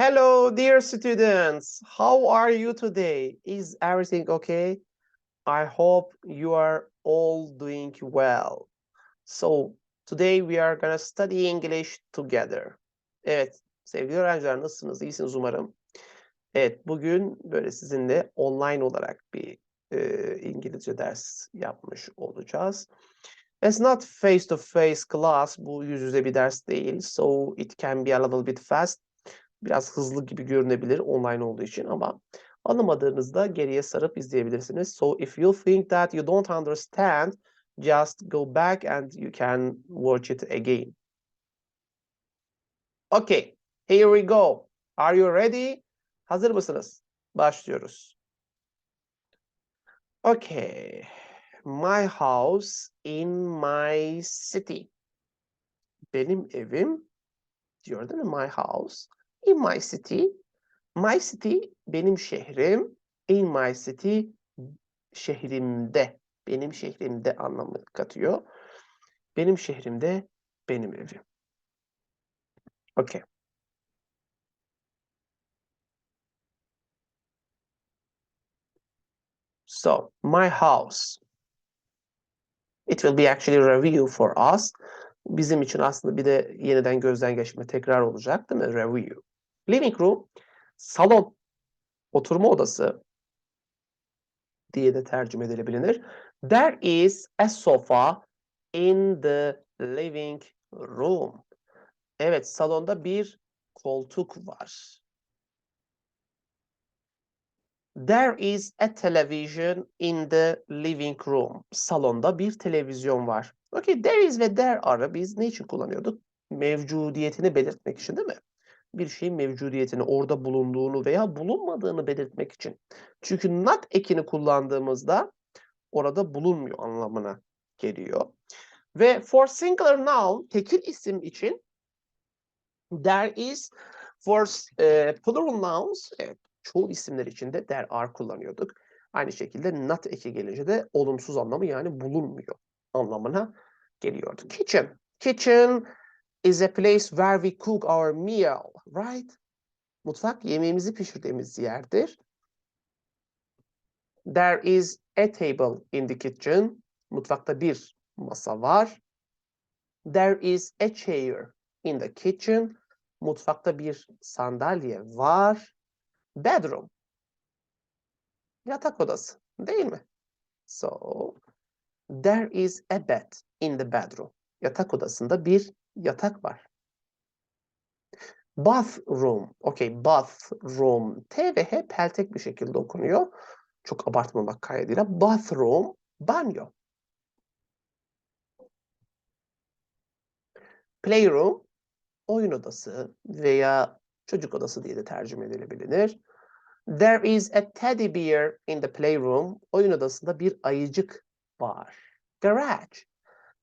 Hello, dear students. How are you today? Is everything okay? I hope you are all doing well. So, today we are to study English together. Evet, sevgili öğrenciler nasılsınız? İyisiniz umarım. Evet, bugün böyle sizinle online olarak bir e, İngilizce ders yapmış olacağız. It's not face to face class, bu yüz yüze bir ders değil. So, it can be a little bit fast. Biraz hızlı gibi görünebilir online olduğu için ama anlamadığınızda geriye sarıp izleyebilirsiniz. So if you think that you don't understand, just go back and you can watch it again. Okay, here we go. Are you ready? Hazır mısınız? Başlıyoruz. Okay. My house in my city. Benim evim diyor değil mi? My house in my city. My city benim şehrim. In my city şehrimde. Benim şehrimde anlamı katıyor. Benim şehrimde benim evim. Okay. So, my house. It will be actually review for us. Bizim için aslında bir de yeniden gözden geçme tekrar olacak değil mi? Review. Living room, salon, oturma odası diye de tercüme edilebilir. There is a sofa in the living room. Evet, salonda bir koltuk var. There is a television in the living room. Salonda bir televizyon var. Okay, there is ve there are'ı biz ne için kullanıyorduk? Mevcudiyetini belirtmek için değil mi? Bir şeyin mevcudiyetini, orada bulunduğunu veya bulunmadığını belirtmek için. Çünkü not ekini kullandığımızda orada bulunmuyor anlamına geliyor. Ve for singular noun, tekil isim için there is for e, plural nouns, evet, çoğul isimler için de there are kullanıyorduk. Aynı şekilde not eki gelince de olumsuz anlamı yani bulunmuyor anlamına geliyordu. Kitchen. Kitchen is a place where we cook our meal, right? Mutfak yemeğimizi pişirdiğimiz yerdir. There is a table in the kitchen. Mutfakta bir masa var. There is a chair in the kitchen. Mutfakta bir sandalye var. Bedroom. Yatak odası, değil mi? So, there is a bed in the bedroom. Yatak odasında bir yatak var. Bathroom. Okay, bathroom. T ve H peltek bir şekilde okunuyor. Çok abartmamak kaydıyla. Bathroom, banyo. Playroom, oyun odası veya çocuk odası diye de tercüme edilebilir. There is a teddy bear in the playroom. Oyun odasında bir ayıcık var. Garage.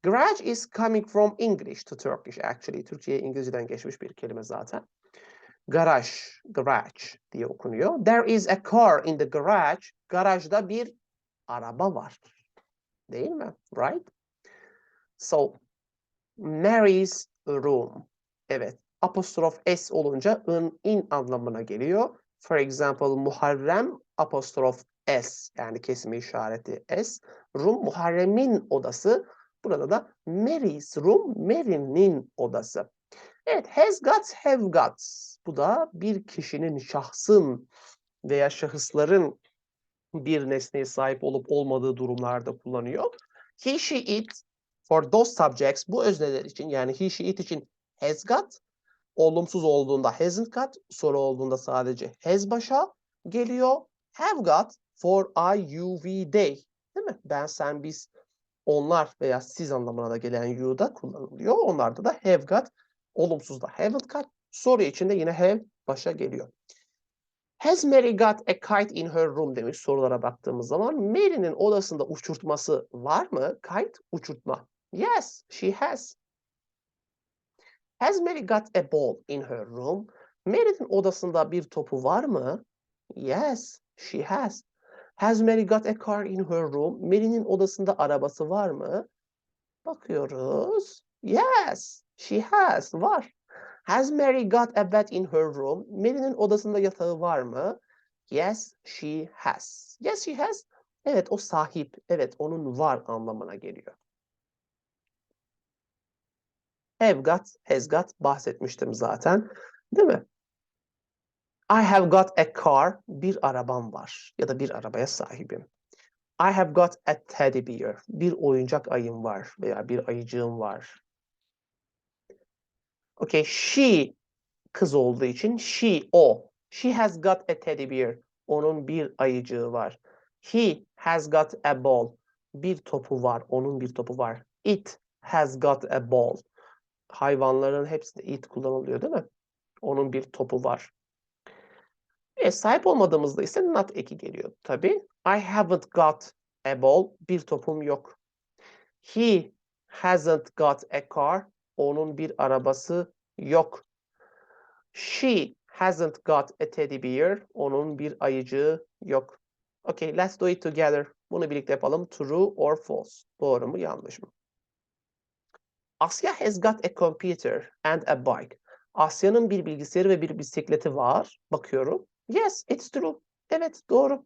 Garage is coming from English to Turkish actually. Türkçe'ye İngilizceden geçmiş bir kelime zaten. Garaj, garage diye okunuyor. There is a car in the garage. Garajda bir araba var. Değil mi? Right? So, Mary's room. Evet. Apostrof S olunca ın, in anlamına geliyor. For example, Muharrem apostrof S yani kesme işareti S. Room Muharrem'in odası. Burada da Mary's room, Mary'nin odası. Evet, has got, have got. Bu da bir kişinin, şahsın veya şahısların bir nesneye sahip olup olmadığı durumlarda kullanıyor. He, she, it for those subjects bu özneler için yani he, she, it için has got, olumsuz olduğunda hasn't got, soru olduğunda sadece has başa geliyor. Have got for I, you, we, they. Değil mi? Ben, sen, biz, onlar veya siz anlamına da gelen you da kullanılıyor. Onlarda da have got, olumsuzda haven't got, soru içinde yine have başa geliyor. Has Mary got a kite in her room demiş sorulara baktığımız zaman. Mary'nin odasında uçurtması var mı? Kite, uçurtma. Yes, she has. Has Mary got a ball in her room? Mary'nin odasında bir topu var mı? Yes, she has. Has Mary got a car in her room? Mary'nin odasında arabası var mı? Bakıyoruz. Yes, she has. Var. Has Mary got a bed in her room? Mary'nin odasında yatağı var mı? Yes, she has. Yes, she has. Evet, o sahip. Evet, onun var anlamına geliyor. Have got, has got bahsetmiştim zaten. Değil mi? I have got a car. Bir arabam var. Ya da bir arabaya sahibim. I have got a teddy bear. Bir oyuncak ayım var veya bir ayıcığım var. Okay, she kız olduğu için she, o. She has got a teddy bear. Onun bir ayıcığı var. He has got a ball. Bir topu var. Onun bir topu var. It has got a ball. Hayvanların hepsinde it kullanılıyor değil mi? Onun bir topu var. E, sahip olmadığımızda ise not eki geliyor tabii. I haven't got a ball. Bir topum yok. He hasn't got a car. Onun bir arabası yok. She hasn't got a teddy bear. Onun bir ayıcığı yok. Okay, let's do it together. Bunu birlikte yapalım. True or false? Doğru mu, yanlış mı? Asya has got a computer and a bike. Asya'nın bir bilgisayarı ve bir bisikleti var. Bakıyorum. Yes, it's true. Evet, doğru.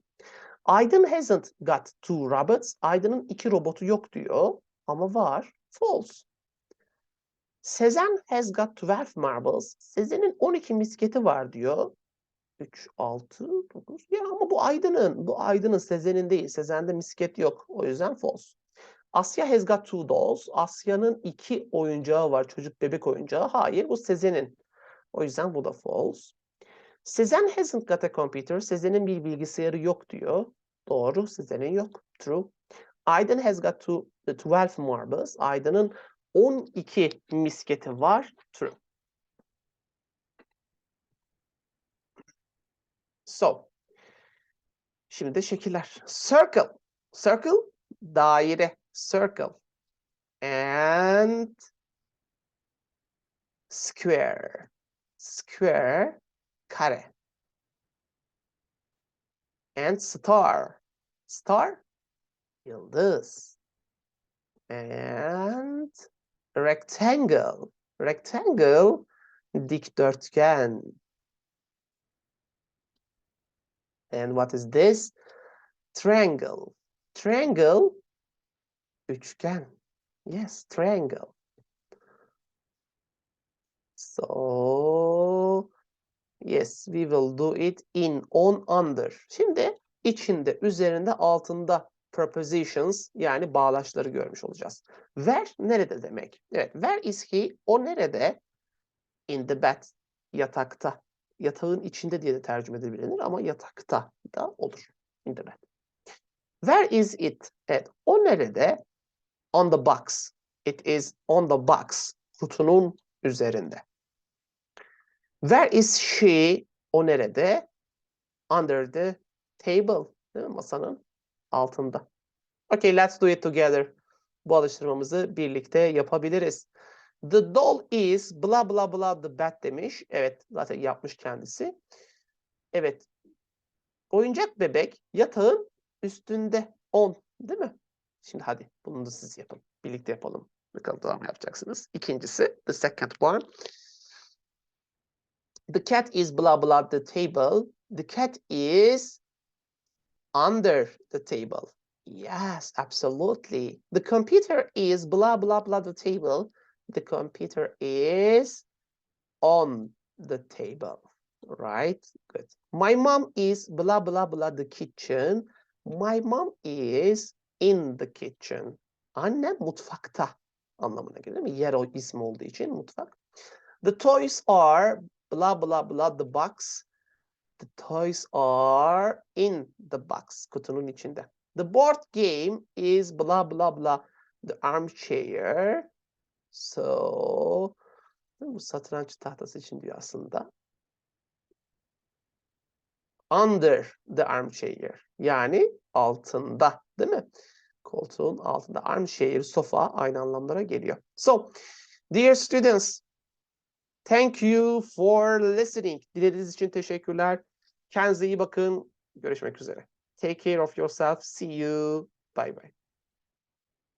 Aydın hasn't got two robots. Aydın'ın iki robotu yok diyor. Ama var. False. Sezen has got 12 marbles. Sezen'in 12 misketi var diyor. 3, 6, 9. Ya ama bu Aydın'ın. Bu Aydın'ın Sezen'in değil. Sezen'de misket yok. O yüzden false. Asya has got two dolls. Asya'nın iki oyuncağı var. Çocuk bebek oyuncağı. Hayır bu Sezen'in. O yüzden bu da false. Sezen hasn't got a computer. Sezen'in bir bilgisayarı yok diyor. Doğru. Sezen'in yok. True. Aydın has got two, 12 marbles. Aydın'ın 12 misketi var. True. So. Şimdi de şekiller. Circle. Circle. Daire. Circle. And square. Square. Kare. And star. Star. Yıldız. And rectangle. Rectangle. Dikdörtgen. And what is this? Triangle. Triangle. Üçgen. Yes, triangle. So, yes, we will do it in, on, under. Şimdi içinde, üzerinde, altında prepositions yani bağlaçları görmüş olacağız. Where nerede demek? Evet, where is he? O nerede? In the bed. Yatakta. Yatağın içinde diye de tercüme edilebilir ama yatakta da olur. In the bed. Where is it? Evet, o nerede? On the box. It is on the box. Kutunun üzerinde. Where is she? O nerede? Under the table. Değil mi? Masanın altında. Okay, let's do it together. Bu alıştırmamızı birlikte yapabiliriz. The doll is bla bla bla the bed demiş. Evet, zaten yapmış kendisi. Evet. Oyuncak bebek yatağın üstünde. On, değil mi? Şimdi hadi bunu da siz yapın. Birlikte yapalım. Bakalım tamam yapacaksınız. İkincisi, the second one. The cat is blah blah the table. The cat is under the table. Yes, absolutely. The computer is blah blah blah the table. The computer is on the table. Right? Good. My mom is blah blah blah the kitchen. My mom is in the kitchen. Annem mutfakta anlamına mi? Yer o isim olduğu için mutfak. The toys are blah blah blah the box. The toys are in the box. Kutunun içinde. The board game is blah blah blah the armchair. So bu satranç tahtası için diyor aslında. Under the armchair. Yani altında, değil mi? Koltuğun altında. Armchair, sofa aynı anlamlara geliyor. So, dear students, thank you for listening. Dinlediğiniz için teşekkürler. Kendinize iyi bakın. Görüşmek üzere. Take care of yourself. See you. Bye bye.